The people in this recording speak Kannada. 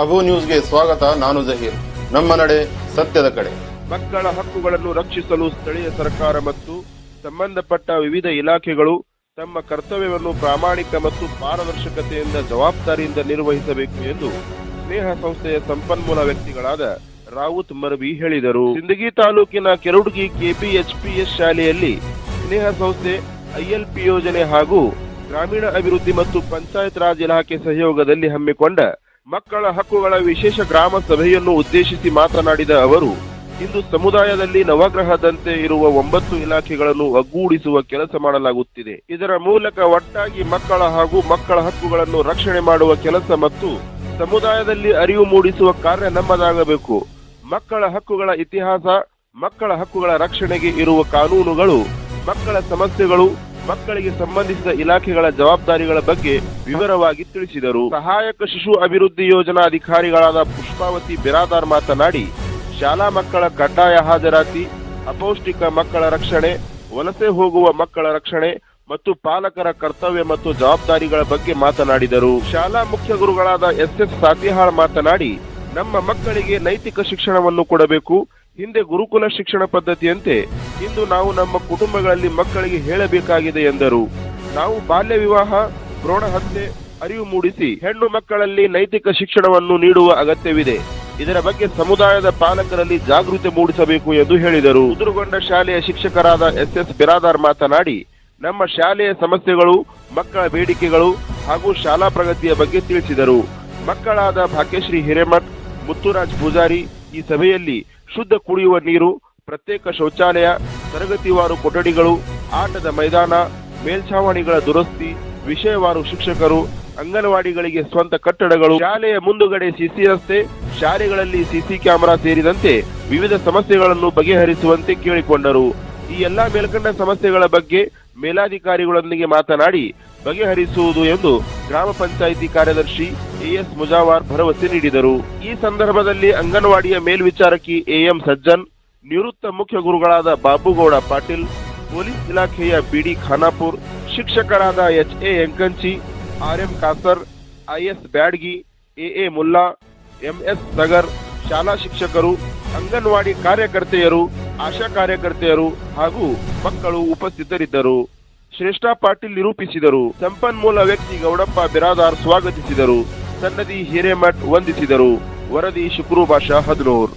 ಅಬು ನ್ಯೂಸ್ಗೆ ಸ್ವಾಗತ, ನಾನು ಜಹೀರ್. ನಮ್ಮ ನಡೆ ಸತ್ಯದ ಕಡೆ. ಮಕ್ಕಳ ಹಕ್ಕುಗಳನ್ನು ರಕ್ಷಿಸಲು ಸ್ಥಳೀಯ ಸರ್ಕಾರ ಮತ್ತು ಸಂಬಂಧಪಟ್ಟ ವಿವಿಧ ಇಲಾಖೆಗಳು ತಮ್ಮ ಕರ್ತವ್ಯವನ್ನು ಪ್ರಾಮಾಣಿಕ ಮತ್ತು ಪಾರದರ್ಶಕತೆಯಿಂದ ಜವಾಬ್ದಾರಿಯಿಂದ ನಿರ್ವಹಿಸಬೇಕು ಎಂದು ಸ್ನೇಹ ಸಂಸ್ಥೆಯ ಸಂಪನ್ಮೂಲ ವ್ಯಕ್ತಿಗಳಾದ ರಾವುತ್ ಮರವಿ ಹೇಳಿದರು. ಸಿಂದಗಿ ತಾಲೂಕಿನ ಕೆರುಡ್ಗಿ ಕೆಪಿಎಚ್ಪಿಎಸ್ ಶಾಲೆಯಲ್ಲಿ ಸ್ನೇಹ ಸಂಸ್ಥೆ ಐಎಲ್ಪಿ ಯೋಜನೆ ಹಾಗೂ ಗ್ರಾಮೀಣ ಅಭಿವೃದ್ಧಿ ಮತ್ತು ಪಂಚಾಯತ್ ರಾಜ್ ಇಲಾಖೆ ಸಹಯೋಗದಲ್ಲಿ ಹಮ್ಮಿಕೊಂಡ ಮಕ್ಕಳ ಹಕ್ಕುಗಳ ವಿಶೇಷ ಗ್ರಾಮ ಸಭೆಯನ್ನು ಉದ್ದೇಶಿಸಿ ಮಾತನಾಡಿದ ಅವರು, ಇಂದು ಸಮುದಾಯದಲ್ಲಿ ನವಗ್ರಹದಂತೆ ಇರುವ ಒಂಬತ್ತು ಇಲಾಖೆಗಳನ್ನು ಒಗ್ಗೂಡಿಸುವ ಕೆಲಸ ಮಾಡಲಾಗುತ್ತಿದೆ. ಇದರ ಮೂಲಕ ಒಟ್ಟಾಗಿ ಮಕ್ಕಳ ಹಾಗೂ ಮಕ್ಕಳ ಹಕ್ಕುಗಳನ್ನು ರಕ್ಷಣೆ ಮಾಡುವ ಕೆಲಸ ಮತ್ತು ಸಮುದಾಯದಲ್ಲಿ ಅರಿವು ಮೂಡಿಸುವ ಕಾರ್ಯ ನಮ್ಮದಾಗಬೇಕು. ಮಕ್ಕಳ ಹಕ್ಕುಗಳ ಇತಿಹಾಸ, ಮಕ್ಕಳ ಹಕ್ಕುಗಳ ರಕ್ಷಣೆಗೆ ಇರುವ ಕಾನೂನುಗಳು, ಮಕ್ಕಳ ಸಮಸ್ಯೆಗಳು ಮಕ್ಕಳಿಗೆ ಸಂಬಂಧಿಸಿದ ಇಲಾಖೆಗಳ ಜವಾಬ್ದಾರಿಗಳ ಬಗ್ಗೆ ವಿವರವಾಗಿ ತಿಳಿಸಿದರು. ಸಹಾಯಕ ಶಿಶು ಅಭಿವೃದ್ಧಿ ಯೋಜನಾ ಅಧಿಕಾರಿಗಳಾದ ಪುಷ್ಪಾವತಿ ಬಿರಾದಾರ್ ಮಾತನಾಡಿ, ಶಾಲಾ ಮಕ್ಕಳ ಕಡ್ಡಾಯ ಹಾಜರಾತಿ, ಅಪೌಷ್ಟಿಕ ಮಕ್ಕಳ ರಕ್ಷಣೆ, ವಲಸೆ ಹೋಗುವ ಮಕ್ಕಳ ರಕ್ಷಣೆ ಮತ್ತು ಪಾಲಕರ ಕರ್ತವ್ಯ ಮತ್ತು ಜವಾಬ್ದಾರಿಗಳ ಬಗ್ಗೆ ಮಾತನಾಡಿದರು. ಶಾಲಾ ಮುಖ್ಯ ಗುರುಗಳಾದ ಎಸ್ ಎಸ್ ಸಾತಿಹಾಳ್ ಮಾತನಾಡಿ, ನಮ್ಮ ಮಕ್ಕಳಿಗೆ ನೈತಿಕ ಶಿಕ್ಷಣವನ್ನು ಕೊಡಬೇಕು ಹಿಂದೆ ಗುರುಕುಲ ಶಿಕ್ಷಣ ಪದ್ಧತಿಯಂತೆ ಇಂದು ನಾವು ನಮ್ಮ ಕುಟುಂಬಗಳಲ್ಲಿ ಮಕ್ಕಳಿಗೆ ಹೇಳಬೇಕಾಗಿದೆ ಎಂದರು. ನಾವು ಬಾಲ್ಯ ವಿವಾಹ, ಭ್ರೂಣ ಹತ್ಯೆ, ಅರಿವು ಮೂಡಿಸಿ ಹೆಣ್ಣು ಮಕ್ಕಳಲ್ಲಿ ನೈತಿಕ ಶಿಕ್ಷಣವನ್ನು ನೀಡುವ ಅಗತ್ಯವಿದೆ. ಇದರ ಬಗ್ಗೆ ಸಮುದಾಯದ ಪಾಲಕರಲ್ಲಿ ಜಾಗೃತಿ ಮೂಡಿಸಬೇಕು ಎಂದು ಹೇಳಿದರು. ಉದುರುಗೊಂಡ ಶಾಲೆಯ ಶಿಕ್ಷಕರಾದ ಎಸ್ ಎಸ್ ಬಿರಾದಾರ್ ಮಾತನಾಡಿ, ನಮ್ಮ ಶಾಲೆಯ ಸಮಸ್ಯೆಗಳು, ಮಕ್ಕಳ ಬೇಡಿಕೆಗಳು ಹಾಗೂ ಶಾಲಾ ಪ್ರಗತಿಯ ಬಗ್ಗೆ ತಿಳಿಸಿದರು. ಮಕ್ಕಳಾದ ಭಾಗ್ಯಶ್ರೀ ಹಿರೇಮಠ್, ಮುತ್ತುರಾಜ್ ಪೂಜಾರಿ ಈ ಸಭೆಯಲ್ಲಿ ಶುದ್ಧ ಕುಡಿಯುವ ನೀರು, ಪ್ರತ್ಯೇಕ ಶೌಚಾಲಯ, ತರಗತಿವಾರು ಕೊಠಡಿಗಳು, ಆಟದ ಮೈದಾನ, ಮೇಲ್ಛಾವಣಿಗಳ ದುರಸ್ತಿ, ವಿಷಯವಾರು ಶಿಕ್ಷಕರು, ಅಂಗನವಾಡಿಗಳಿಗೆ ಸ್ವಂತ ಕಟ್ಟಡಗಳು, ಶಾಲೆಯ ಮುಂದುಗಡೆ ಸಿಸಿ ರಸ್ತೆ, ಶಾಲೆಗಳಲ್ಲಿ ಸಿಸಿ ಕ್ಯಾಮೆರಾ ಸೇರಿದಂತೆ ವಿವಿಧ ಸಮಸ್ಯೆಗಳನ್ನು ಬಗೆಹರಿಸುವಂತೆ ಕೇಳಿಕೊಂಡರು. ಈ ಎಲ್ಲಾ ಮೇಲ್ಕಂಡ ಸಮಸ್ಯೆಗಳ ಬಗ್ಗೆ ಮೇಲಾಧಿಕಾರಿಗಳೊಂದಿಗೆ ಮಾತನಾಡಿ ಬಗೆಹರಿಸುವುದು ಎಂದು ಗ್ರಾಮ ಪಂಚಾಯಿತಿ ಕಾರ್ಯದರ್ಶಿ ಎಎಸ್ ಮುಜಾವಾರ್ ಭರವಸೆ ನೀಡಿದರು. ಈ ಸಂದರ್ಭದಲ್ಲಿ ಅಂಗನವಾಡಿಯ ಮೇಲ್ವಿಚಾರಕಿ ಎಎಂ ಸಜ್ಜನ್, ನಿವೃತ್ತ ಮುಖ್ಯ ಗುರುಗಳಾದ ಬಾಬುಗೌಡ ಪಾಟೀಲ್, ಪೊಲೀಸ್ ಇಲಾಖೆಯ ಬಿಡಿ ಖಾನಾಪುರ್, ಶಿಕ್ಷಕರಾದ H A Enkanchi R M Kasar, IS Byadgi, AA Mulla, MS Nagar ಶಾಲಾ ಶಿಕ್ಷಕರು, ಅಂಗನವಾಡಿ ಕಾರ್ಯಕರ್ತೆಯರು ಆಶಾ ಕಾರ್ಯಕರ್ತೆಯರು ಹಾಗೂ ಮಕ್ಕಳು ಉಪಸ್ಥಿತರಿದ್ದರು. ಶ್ರೇಷ್ಠ ಪಾಟೀಲ್ ನಿರೂಪಿಸಿದರು. ಸಂಪನ್ಮೂಲ ವ್ಯಕ್ತಿ ಗೌಡಪ್ಪ ಬಿರಾದಾರ್ ಸ್ವಾಗತಿಸಿದರು. ಸನ್ನದಿ ಹಿರೇಮಠ್ ವಂದಿಸಿದರು. ವರದಿ ಶುಕ್ರು ಬಾಷಾ ಹದಿನೂರ್.